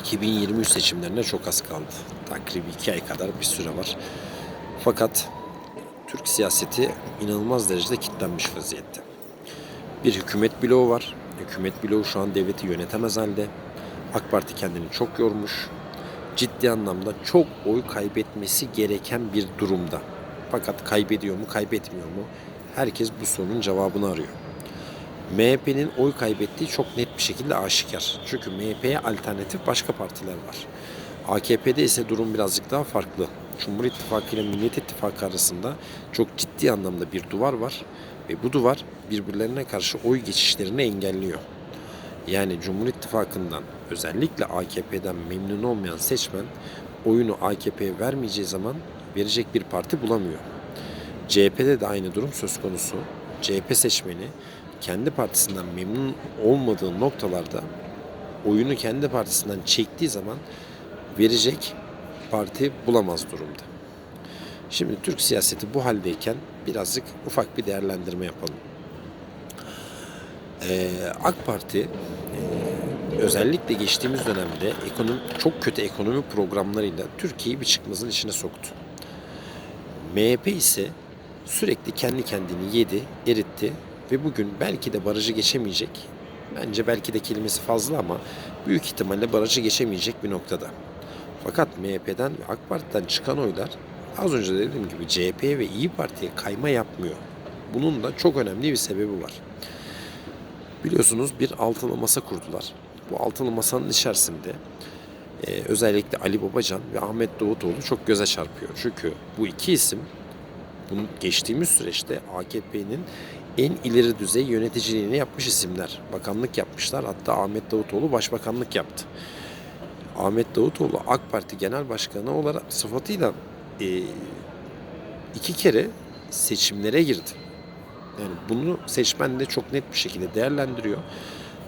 2023 seçimlerine çok az kaldı. Takribi iki ay kadar bir süre var. Fakat Türk siyaseti inanılmaz derecede kilitlenmiş vaziyette. Bir hükümet bloğu var. Hükümet bloğu şu an devleti yönetemez halde. AK Parti kendini çok yormuş. Ciddi anlamda çok oy kaybetmesi gereken bir durumda. Fakat kaybediyor mu, kaybetmiyor mu? Herkes bu sorunun cevabını arıyor. MHP'nin oy kaybettiği çok net bir şekilde aşikar. Çünkü MHP'ye alternatif başka partiler var. AKP'de ise durum birazcık daha farklı. Cumhur İttifakı ile Millet İttifakı arasında çok ciddi anlamda bir duvar var ve bu duvar birbirlerine karşı oy geçişlerini engelliyor. Yani Cumhur İttifakı'ndan özellikle AKP'den memnun olmayan seçmen oyunu AKP'ye vermeyeceği zaman verecek bir parti bulamıyor. CHP'de de aynı durum söz konusu. CHP seçmeni kendi partisinden memnun olmadığı noktalarda oyunu kendi partisinden çektiği zaman verecek parti bulamaz durumda. Şimdi Türk siyaseti bu haldeyken birazcık ufak bir değerlendirme yapalım. Ee, AK Parti e, özellikle geçtiğimiz dönemde ekonomi, çok kötü ekonomi programlarıyla Türkiye'yi bir çıkmazın içine soktu. MHP ise sürekli kendi kendini yedi, eritti ve bugün belki de barajı geçemeyecek. Bence belki de kelimesi fazla ama büyük ihtimalle barajı geçemeyecek bir noktada. Fakat MHP'den ve AK Parti'den çıkan oylar az önce de dediğim gibi CHP'ye ve İyi Parti'ye kayma yapmıyor. Bunun da çok önemli bir sebebi var. Biliyorsunuz bir altılı masa kurdular. Bu altılı masanın içerisinde e, özellikle Ali Babacan ve Ahmet Davutoğlu çok göze çarpıyor. Çünkü bu iki isim bunu geçtiğimiz süreçte AKP'nin en ileri düzey yöneticiliğini yapmış isimler. Bakanlık yapmışlar. Hatta Ahmet Davutoğlu başbakanlık yaptı. Ahmet Davutoğlu AK Parti Genel Başkanı olarak sıfatıyla e, iki kere seçimlere girdi. Yani bunu seçmen de çok net bir şekilde değerlendiriyor.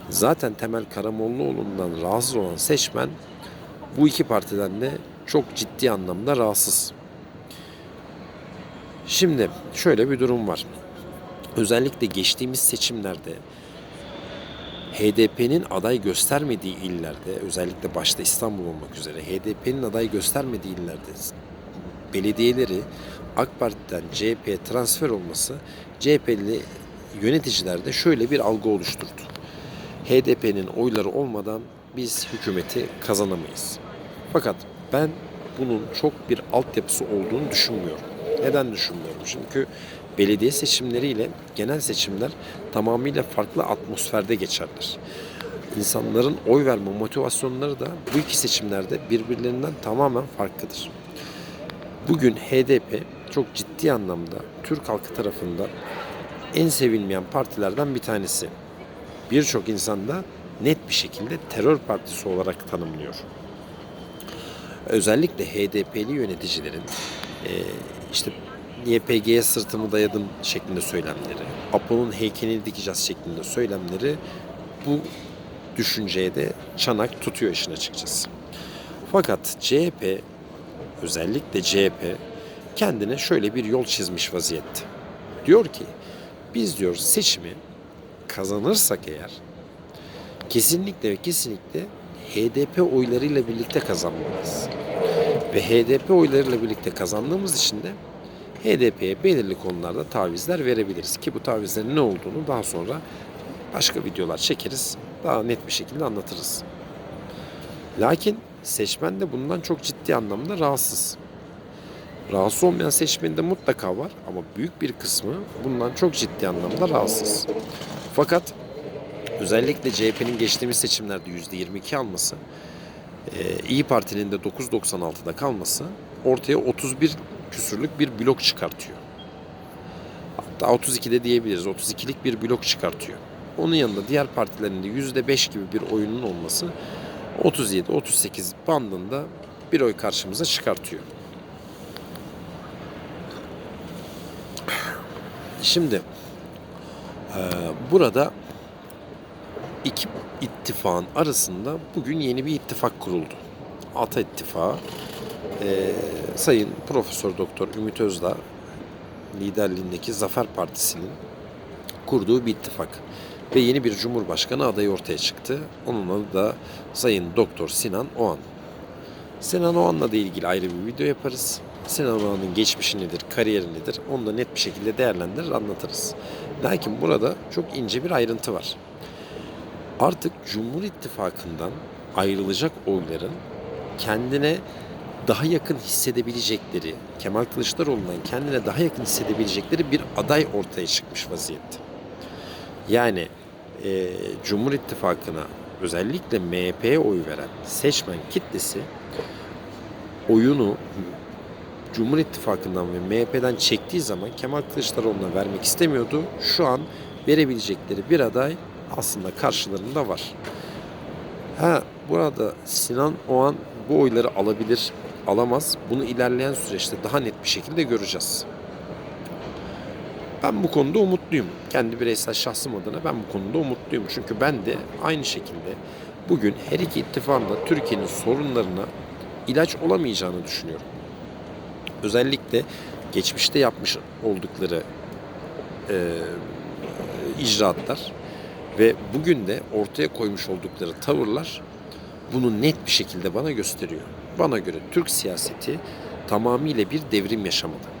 Zaten Temel Karamollaoğlu'ndan rahatsız olan seçmen bu iki partiden de çok ciddi anlamda rahatsız. Şimdi şöyle bir durum var. Özellikle geçtiğimiz seçimlerde HDP'nin aday göstermediği illerde, özellikle başta İstanbul olmak üzere HDP'nin aday göstermediği illerde belediyeleri AK Parti'den CHP'ye transfer olması CHP'li yöneticilerde şöyle bir algı oluşturdu. HDP'nin oyları olmadan biz hükümeti kazanamayız. Fakat ben bunun çok bir altyapısı olduğunu düşünmüyorum. Neden düşünmüyorum? Çünkü belediye seçimleriyle genel seçimler tamamıyla farklı atmosferde geçerler. İnsanların oy verme motivasyonları da bu iki seçimlerde birbirlerinden tamamen farklıdır. Bugün HDP çok ciddi anlamda Türk halkı tarafından en sevilmeyen partilerden bir tanesi. Birçok insan da net bir şekilde terör partisi olarak tanımlıyor. Özellikle HDP'li yöneticilerin işte YPG'ye sırtımı dayadım şeklinde söylemleri, Apo'nun heykelini dikeceğiz şeklinde söylemleri bu düşünceye de çanak tutuyor işin açıkçası. Fakat CHP özellikle CHP kendine şöyle bir yol çizmiş vaziyette. Diyor ki biz diyor seçimi kazanırsak eğer kesinlikle ve kesinlikle HDP oylarıyla birlikte kazanmalıyız. Ve HDP oylarıyla birlikte kazandığımız için de HDP'ye belirli konularda tavizler verebiliriz. Ki bu tavizlerin ne olduğunu daha sonra başka videolar çekeriz. Daha net bir şekilde anlatırız. Lakin seçmen de bundan çok ciddi anlamda rahatsız. Rahatsız olmayan seçmen de mutlaka var ama büyük bir kısmı bundan çok ciddi anlamda rahatsız. Fakat özellikle CHP'nin geçtiğimiz seçimlerde %22 alması, e, İyi Parti'nin de 9.96'da kalması ortaya 31 küsürlük bir blok çıkartıyor. Hatta 32'de diyebiliriz. 32'lik bir blok çıkartıyor. Onun yanında diğer partilerin de %5 gibi bir oyunun olması 37-38 bandında bir oy karşımıza çıkartıyor. Şimdi e, burada iki ittifakın arasında bugün yeni bir ittifak kuruldu. Ata İttifakı e, Sayın Profesör Doktor Ümit Özdağ liderliğindeki Zafer Partisi'nin kurduğu bir ittifak. ve yeni bir cumhurbaşkanı adayı ortaya çıktı. Onun adı da Sayın Doktor Sinan Oğan. Sinan Oğan'la da ilgili ayrı bir video yaparız. Sinan Oğan'ın geçmişi nedir, kariyeri nedir onu da net bir şekilde değerlendirir, anlatırız. Lakin burada çok ince bir ayrıntı var. Artık Cumhur İttifakı'ndan ayrılacak oyların kendine daha yakın hissedebilecekleri, Kemal Kılıçdaroğlu'ndan kendine daha yakın hissedebilecekleri bir aday ortaya çıkmış vaziyette. Yani e, Cumhur İttifakı'na özellikle MHP'ye oy veren seçmen kitlesi oyunu Cumhur İttifakı'ndan ve MHP'den çektiği zaman Kemal Kılıçdaroğlu'na vermek istemiyordu. Şu an verebilecekleri bir aday aslında karşılarında var. Ha burada Sinan Oğan bu oyları alabilir, alamaz. Bunu ilerleyen süreçte daha net bir şekilde göreceğiz. Ben bu konuda umutluyum. Kendi bireysel şahsım adına ben bu konuda umutluyum. Çünkü ben de aynı şekilde bugün her iki ittifakın da Türkiye'nin sorunlarına ilaç olamayacağını düşünüyorum. Özellikle geçmişte yapmış oldukları e, icraatlar ve bugün de ortaya koymuş oldukları tavırlar bunu net bir şekilde bana gösteriyor. Bana göre Türk siyaseti tamamıyla bir devrim yaşamadı.